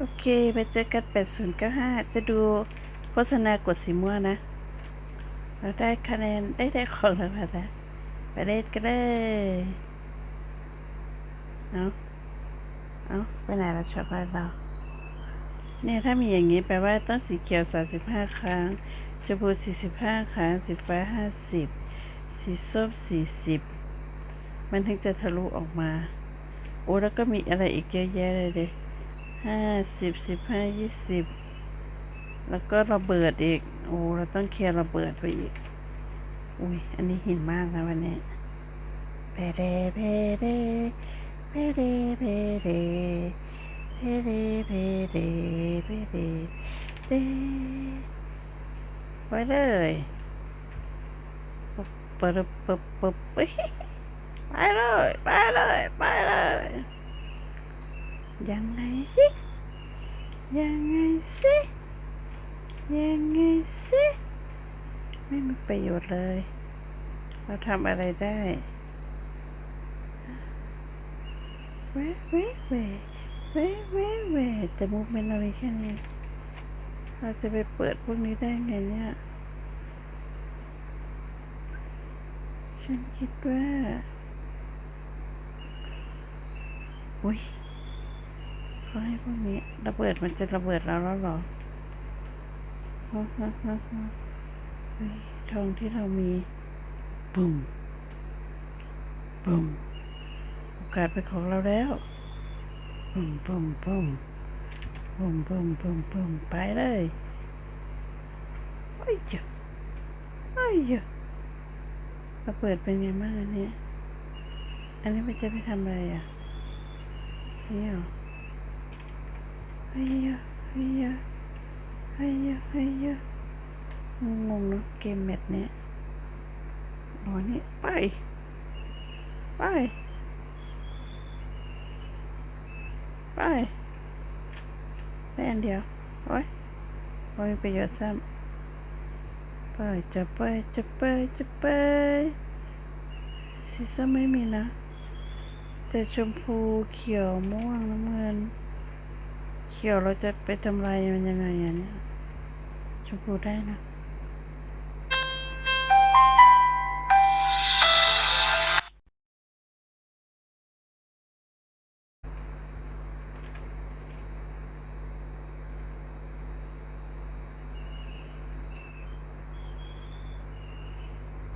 โอเคไปเจอกัน8095 จะดูโฆษณากดสีม่วงนะ เราได้คะแนนได้ได้ของแล้วค่ะนะไปเล่นกันเลยเอาเอาไปไหนเราช็อกโกแลตเราเนี่ยถ้ามีอย่างนี้แปลว่าต้องสีเขียว 35 ครั้งชมพู45 ครั้ง สีฟ้า 50 สีส้ม 40 มันถึงจะทะลุออกมา โอ้แล้วก็มีอะไรอีกเยอะแยะเลยเด็ ห้าสิบสิบห้ายี่สิบแล้วก็ระเบิดอีก โอ้เราต้องเคลียร์ระเบิดไปอีก อุ้ยอันนี้หินมากนะวันนี้เพเดเพเดเพเดเพเดเพเดเพเดเพเดเดไปเลยปึ๊บปึ๊บปึ๊บปึ๊บปึ๊บไปเลยไปเลยไปเลย ยังไงสิ ยังไงสิ ยังไงสิ ไม่มีประโยชน์เลย เราทำอะไรได้เว้เว้เว้เว้เว้เว้แต่มุกเป็นเรามีแค่นี้ เราจะไปเปิดพวกนี้ได้ไงเนี่ย ฉันคิดว่า อุ้ย เขาให้พวกนี้ระเบิดมันจะระเบิดเราแล้วหรอฮะฮะฮะฮะเฮ้ทองที่เรามีปุ่มปุ่มโอกาสเป็นของเราแล้วปุ่มปุ่มปุ่มปุ่มปุ่มปุ่มปุ่มไปเลยไอ้เจ้าไอ้เจ้าระเบิดเป็นไงบ้างอันนี้อันนี้มันจะไปทำอะไรอะนี่เหรอ เฮียเฮียเฮียเฮียงงเนาะเกมแมทเนี้ยอ๋อนี่ไปไป ไปได้อันเดียว โอ้ยโอ้ยประโยชน์ซ้ำไปจะไปจะไปจะไปสีส้มไม่มีนะ แต่ชมพูเขียวม่วงน้ำเงิน เขียวเราจะไปทำลายมันยังไงอะเนี่ยชมพูได้นะ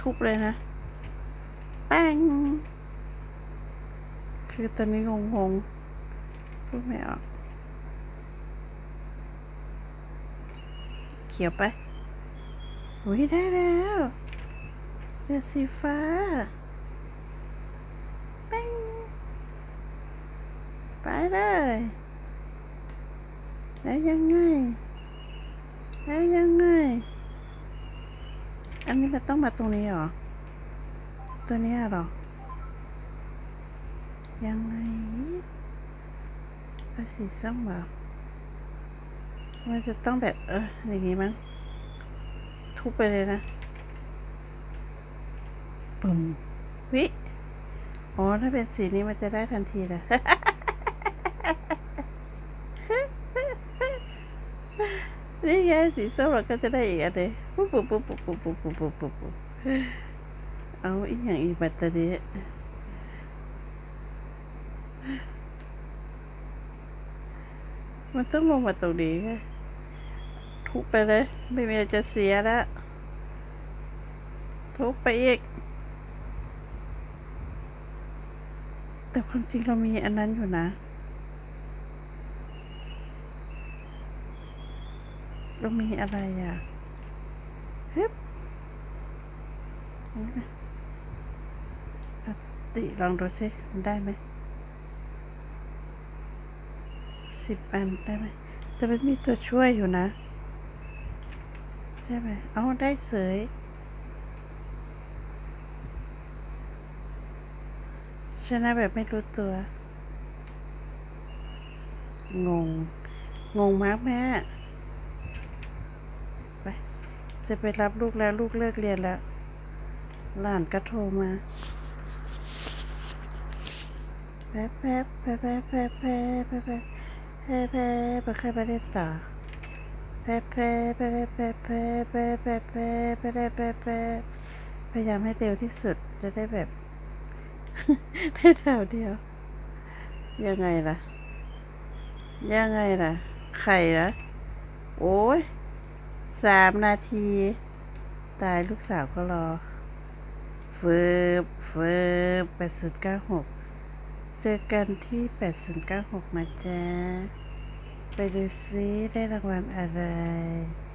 ทุบเลยนะแป้งคือตอนนี้งงๆพูดไม่ออก ขียวไปอุ้ยได้แล้วเลือสีฟ้าแป้งไปเลยแล้วยังไงแล้วยังไง อันนี้เราต้องมาตรงนี้เหรอ ตัวนี้เหรอ ยังไงเอาสีส้มเหรอ มันจะต้องแบบ เอออย่างงี้มั้งทุบไปเลยนะปุ่มวิอ๋อถ้าเป็นสีนี้มันจะได้ทันทีเลยนี่ไงสีส้มเราก็จะได้อีกอันเลยปุ๊บปุ๊บปุ๊บปุ๊บปุ๊บปุ๊บปุ๊บปุ๊บปุ๊บปุ๊บเอาอีกอย่างอีกแบตเตอรี่มันต้องลงมาตรงนี้ไง ทุบไปเลย ไม่มีอะไรจะเสียแล้ว ทุบไปอีก แต่ความจริงเรามีอันนั้นอยู่นะ เรามีอะไรอะฮึบติลองดูสิมันได้ไหมสิบอันได้ไหมแต่มันมีตัวช่วยอยู่นะ ช่ไหมเอาได้เสย ชนะแบบไม่รู้ตัว งง งงมากแม่ ไป จะไปรับลูกแล้วลูกเลิกเรียนแล้ว หลานก็โทรมาแป๊บแป๊บแป๊บแป๊บแป๊บแป๊บแป๊บแป๊บเพ่เพ่ไปค่อยไปเล่นต่อเพ่ เพ่เพ่เพ่เพ่เพ่เพ่เพ่เพ่เพ่เพ่เพ่พยายามให้เร็วที่สุดจะได้แบบได้แถวเดียว ยังไงล่ะ ยังไงล่ะ ไข่ละโอ้ยสามนาที ตายลูกสาวก็รอฟืบฟืบแปดศูนย์เก้าหกเจอกันที่แปดศูนย์เก้าหกนะจ๊ะไปดูซิได้รา reducir el aguante. A ver.